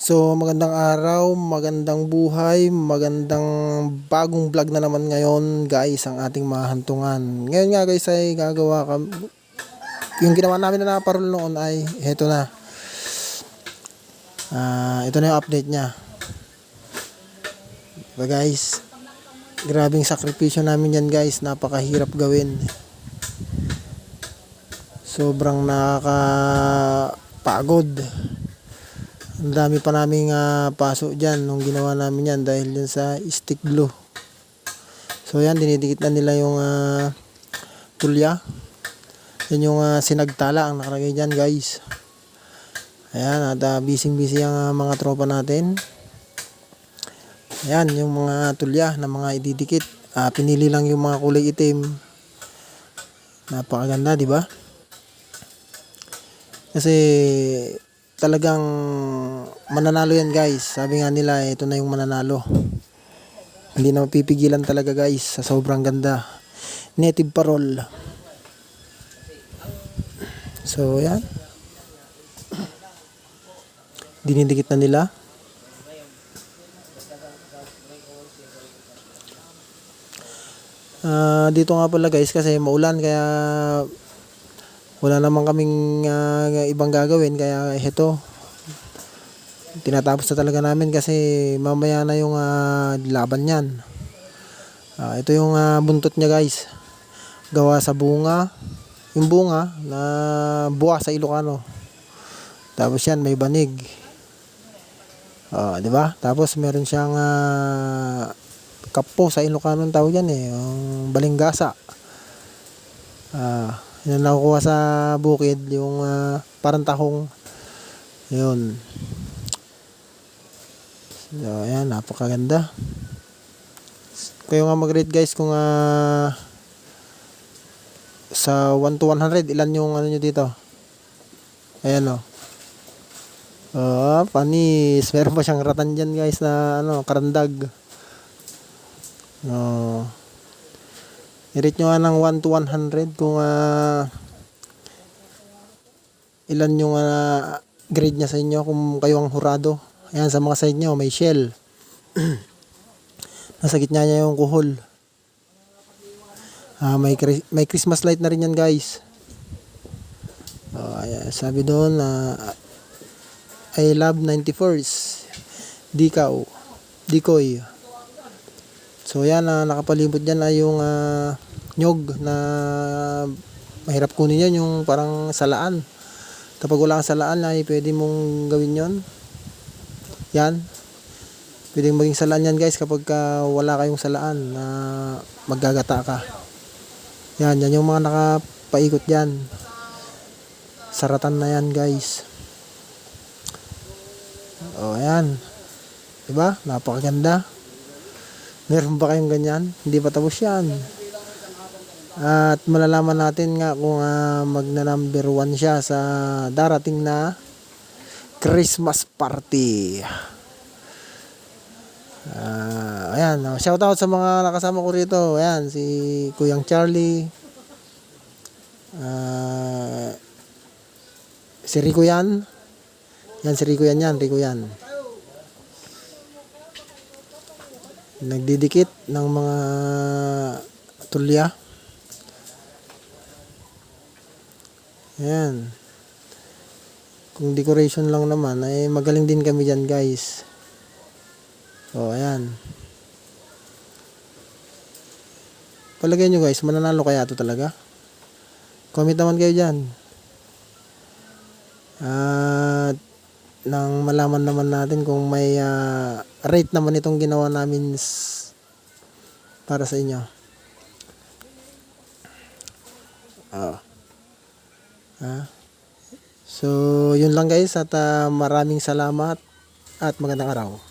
So magandang araw, magandang buhay, magandang bagong vlog na naman ngayon guys ang ating mahantungan. Ngayon nga guys ay gagawa ka yung ginawa namin na naparol noon ay heto na. Ah, ito na yung update niya. Diba guys? Grabing sakripisyo namin yan guys, napakahirap gawin. Sobrang nakakapagod. Ang dami pa naming ah, paso dyan nung ginawa namin yan dahil dyan sa stick glue. So yan, dinidikit na nila yung ah, tulya. Yan yung ah, sinagtala ang nakalagay dyan guys. Ayan, at uh, busy-busy ang ah, mga tropa natin. Ayan, yung mga tulya na mga ididikit. Ah, pinili lang yung mga kulay itim. Napakaganda, di ba? Kasi talagang mananalo yan guys. Sabi nga nila, ito na yung mananalo. Hindi na mapipigilan talaga guys sa sobrang ganda. Native parol. So, yan. Dinidikit na nila. Ah, dito nga pala guys kasi maulan kaya wala naman kaming ah, ibang gagawin kaya ito tinatapos na talaga namin kasi mamaya na yung ah, laban niyan. Ah, ito yung ah, buntot niya guys. Gawa sa bunga. Yung bunga na buwa sa Ilocano. Tapos yan may banig. Ah, 'di ba? Tapos meron siyang ah, kapo sa Ilocano ang tawag yan eh, yung balinggasa. Ah, yan nakukuha sa bukid yung ah, parang tahong. Yun. So, ayan, napakaganda. Kayo nga mag-rate guys kung ah, sa 1 to 100, ilan yung ano nyo dito? Ayan o. Oh, panis. Meron pa siyang ratan dyan guys na ano, karandag. No. I-rate nyo nga ng 1 to 100 kung ah, ilan yung ah, grade niya sa inyo kung kayo ang hurado. Ayan, sa mga side nyo, may shell. Nasa gitna niya yung kuhol. Ah, may, may Christmas light na rin yan, guys. Oh, ayan, sabi doon na I love 94s. Dikaw. Dikoy. So yan, na nakapalibot dyan ay yung ah, nyog na mahirap kunin yan, yung parang salaan. Kapag wala kang salaan ay pwede mong gawin yon. Yan. Pwedeng maging salaan yan guys kapag ka wala kayong salaan na maggagata ka. Yan, yan yung mga nakapaikot dyan. Saratan na yan guys. O, ayan. Diba? Napakaganda. Meron ba kayong ganyan? Hindi pa tapos yan. At malalaman natin nga kung uh, magna number 1 siya sa darating na Christmas party. Ah, ayan, oh, shout out sa mga nakasama ko rito. Ayan, si Kuyang Charlie. Ah, si Rico yan. Yan, si Rico yan yan, Rico yan. Nagdidikit ng mga tulya. Ayan. Kung decoration lang naman, ay magaling din kami dyan guys. O, ayan. Palagay nyo guys, mananalo kaya to talaga? Comment naman kayo dyan. At nang malaman naman natin kung may ah, rate naman itong ginawa namin para sa inyo. Ah. Ah. So, yun lang guys at ah, maraming salamat at magandang araw.